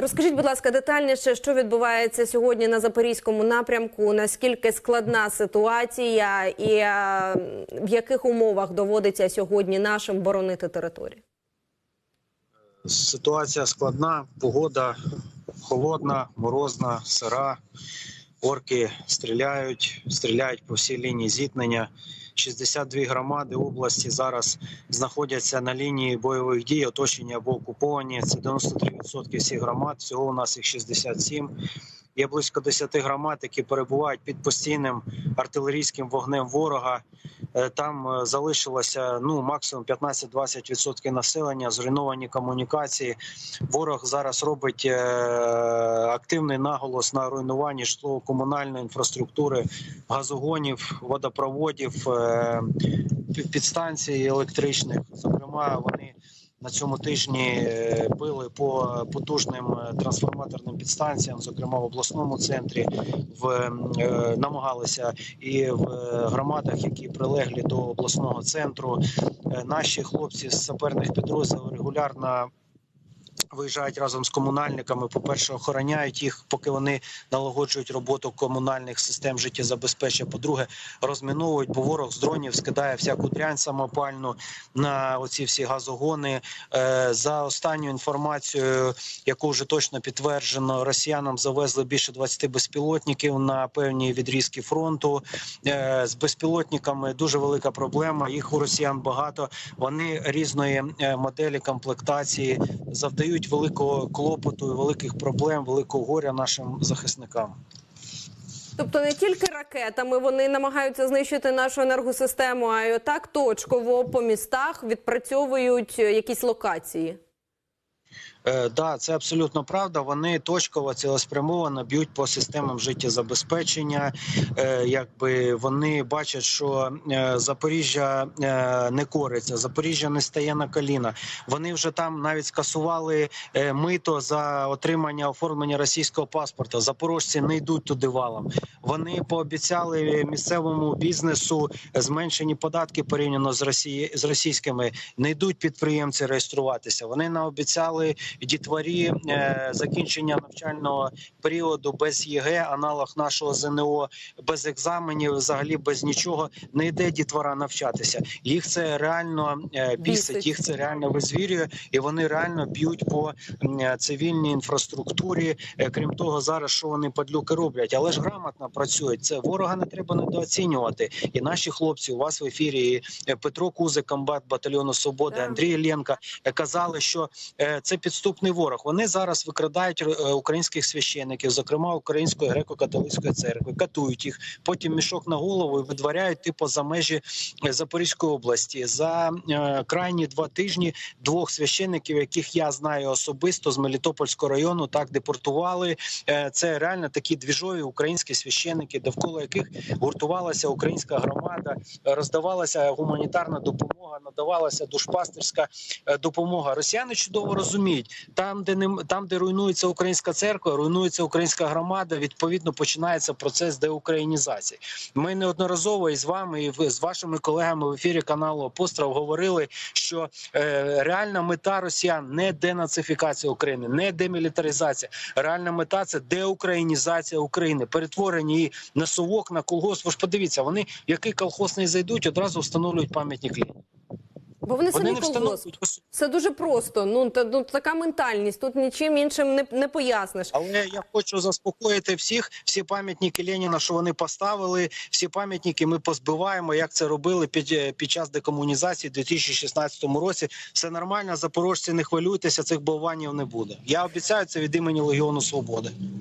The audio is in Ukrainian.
Розкажіть, будь ласка, детальніше, що відбувається сьогодні на запорізькому напрямку? Наскільки складна ситуація, і е, в яких умовах доводиться сьогодні нашим боронити територію? Ситуація складна, погода холодна, морозна, сира. Орки стріляють, стріляють по всій лінії зіткнення. 62 громади області зараз знаходяться на лінії бойових дій, оточені або окуповані. Це 93% всіх громад. Всього у нас їх 67. Є близько 10 громад, які перебувають під постійним артилерійським вогнем ворога. Е, Там е, залишилося ну максимум 15-20% населення, зруйновані комунікації. Ворог зараз робить е, активний наголос на руйнуванні житлово-комунальної інфраструктури, газогонів, водопроводів, е, підстанцій електричних. Зокрема, на цьому тижні е, били по потужним е, трансформаторним підстанціям, зокрема в обласному центрі, в е, намагалися і в громадах, які прилеглі до обласного центру. Наші хлопці з саперних підрозділів регулярно. Виїжджають разом з комунальниками. По перше, охороняють їх, поки вони налагоджують роботу комунальних систем життєзабезпечення. По-друге, розміновують, бо ворог з дронів скидає всяку дрянь самопальну на оці всі газогони. Е, За останню інформацією, яку вже точно підтверджено, росіянам завезли більше 20 безпілотників на певні відрізки фронту. Е, З безпілотниками дуже велика проблема. Їх у росіян багато. Вони різної е, моделі комплектації завдають великого клопоту, і великих проблем, великого горя нашим захисникам. Тобто не тільки ракетами вони намагаються знищити нашу енергосистему, а й отак точково по містах відпрацьовують якісь локації. Е, да, це абсолютно правда. Вони точково цілеспрямовано б'ють по системам життєзабезпечення. Е, якби вони бачать, що е, Запоріжжя е, не кориться, Запоріжжя не стає на коліна. Вони вже там навіть скасували мито за отримання оформлення російського паспорта. Запорожці не йдуть туди валом. Вони пообіцяли місцевому бізнесу зменшені податки порівняно з Росії з російськими. Не йдуть підприємці реєструватися. Вони наобіцяли дітворі е, закінчення навчального періоду без ЄГЕ, аналог нашого ЗНО, без екзаменів, взагалі без нічого. Не йде дітвора навчатися. Їх це реально е, бісить, їх це реально визвірює, і вони реально б'ють по е, цивільній інфраструктурі. Крім того, зараз що вони падлюки роблять, але ж грамотно працюють. Це ворога не треба недооцінювати. І наші хлопці у вас в ефірі і Петро Кузик, комбат батальйону Свободи, Андрій Ленка казали, що це підступний ворог. Вони зараз викрадають е, українських священиків, зокрема Української греко-католицької церкви, катують їх. Потім мішок на голову і видворяють типу за межі е, Запорізької області. За е, крайні два тижні двох священиків, яких я знаю особисто з Мелітопольського району, так депортували. Е, Це реально такі двіжові українські священики, довкола яких гуртувалася українська громада, роздавалася гуманітарна допомога, надавалася душпастерська е, допомога. Росіяни чудово розуміють, там, де не там, де руйнується українська церква, руйнується українська громада. Відповідно, починається процес деукраїнізації. Ми неодноразово із вами і з вашими колегами в ефірі каналу Апостров говорили, що е, реальна мета росіян не денацифікація України, не демілітаризація. Реальна мета це деукраїнізація України, перетворення її на совок, на колгосп. Ж подивіться, вони в який колхоз не зайдуть, одразу встановлюють пам'ятник Леніну. Бо вони Вони самі не колгосп. встановлюють. Все дуже просто. Ну та ну така ментальність. Тут нічим іншим не, не поясниш. Але я хочу заспокоїти всіх. Всі пам'ятники Леніна, що вони поставили, всі пам'ятники ми позбиваємо, як це робили під, під час декомунізації у 2016 році. Все нормально, запорожці, не хвилюйтеся, цих болванів не буде. Я обіцяю це від імені Легіону Свободи.